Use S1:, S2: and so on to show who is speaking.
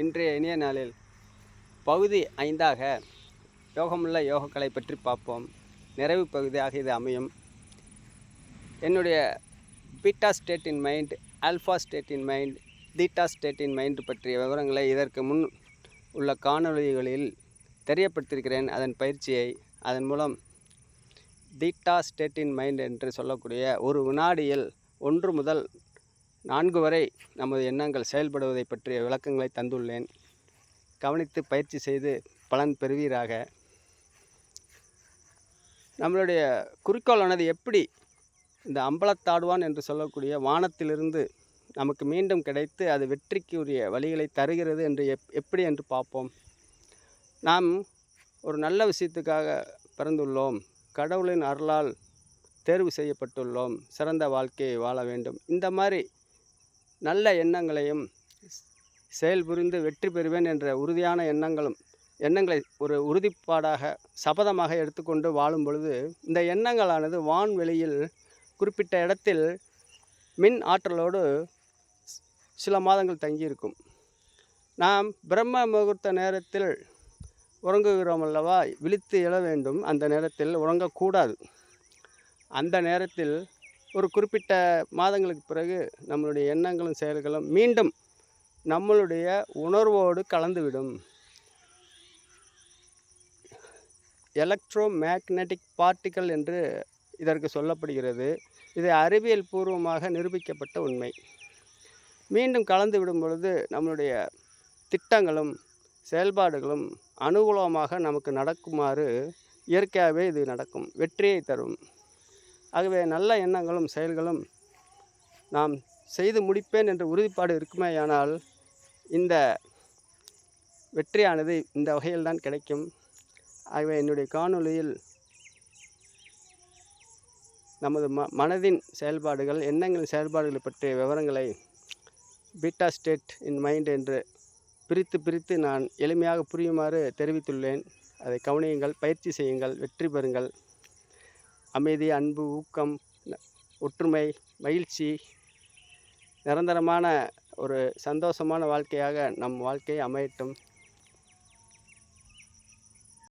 S1: இன்றைய இனிய நாளில் பகுதி ஐந்தாக யோகமுள்ள யோகக்கலை பற்றி பார்ப்போம். நிறைவு பகுதியாக இது அமையும். என்னுடைய beta state in mind alpha state in mind theta state in mind பற்றிய விவரங்களை இதற்கு முன் உள்ள காணொளிகளில் தெரியப்படுத்தியிருக்கிறேன். அதன் பயிற்சியை அதன் மூலம் தீட்டா ஸ்டேட் இன் மைண்ட் என்று சொல்லக்கூடிய ஒரு வினாடியில் ஒன்று முதல் நான்கு வரை நமது எண்ணங்கள் செயல்படுவதை பற்றிய விளக்கங்களை தந்துள்ளேன். கவனித்து பயிற்சி செய்து பலன் பெறுவீராக. நம்மளுடைய குறிக்கோளானது எப்படி இந்த அம்பலத்தாடுவான் என்று சொல்லக்கூடிய வானத்திலிருந்து நமக்கு மீண்டும் கிடைத்து அது வெற்றிக்குரிய வழிகளை தருகிறது என்று எப் எப்படி என்று பார்ப்போம். நாம் ஒரு நல்ல விஷயத்துக்காக பிறந்துள்ளோம். கடவுளின் அருளால் தேர்வு செய்யப்பட்டுள்ளோம். சிறந்த வாழ்க்கையை வாழ வேண்டும். இந்த மாதிரி நல்ல எண்ணங்களையும் செயல் புரிந்து வெற்றி பெறுவேன் என்ற உறுதியான எண்ணங்களும் எண்ணங்களை ஒரு உறுதிப்பாடாக சபதமாக எடுத்துக்கொண்டு வாழும் பொழுது இந்த எண்ணங்களானது வான்வெளியில் குறிப்பிட்ட இடத்தில் மின் ஆற்றலோடு சில மாதங்கள் தங்கியிருக்கும். நாம் பிரம்ம முகூர்த்த நேரத்தில் உறங்குகிறோம் அல்லவா? விழித்து எழ வேண்டும். அந்த நேரத்தில் உறங்கக்கூடாது. அந்த நேரத்தில் ஒரு குறிப்பிட்ட மாதங்களுக்கு பிறகு நம்மளுடைய எண்ணங்களும் செயல்களும் மீண்டும் நம்மளுடைய உணர்வோடு கலந்துவிடும். எலக்ட்ரோ மேக்னெட்டிக் பார்ட்டிக்கல் என்று இதற்கு சொல்லப்படுகிறது. இது அறிவியல் பூர்வமாக நிரூபிக்கப்பட்ட உண்மை. மீண்டும் கலந்து விடும் பொழுது நம்மளுடைய திட்டங்களும் செயல்பாடுகளும் அனுகூலமாக நமக்கு நடக்குமாறு இயற்கையாகவே இது நடக்கும். வெற்றியை தரும். ஆகவே நல்ல எண்ணங்களும் செயல்களும் நாம் செய்து முடிப்பேன் என்ற உறுதிப்பாடு இருக்குமேயானால் இந்த வெற்றியானது இந்த வகையில்தான் கிடைக்கும். ஆகவே என்னுடைய காணொளியில் நமது ம மனதின் செயல்பாடுகள் எண்ணங்களின் செயல்பாடுகளை பற்றிய விவரங்களை பீட்டா ஸ்டேட் இன் மைண்ட் என்று பிரித்து பிரித்து நான் எளிமையாக புரியுமாறு தெரிவித்துள்ளேன். அதை கவனியுங்கள் பயிற்சி செய்யுங்கள் வெற்றி பெறுங்கள். அமைதி அன்பு ஊக்கம் ஒற்றுமை மகிழ்ச்சி நிரந்தரமான ஒரு சந்தோஷமான வாழ்க்கையாக நம் வாழ்க்கை அமையட்டும்.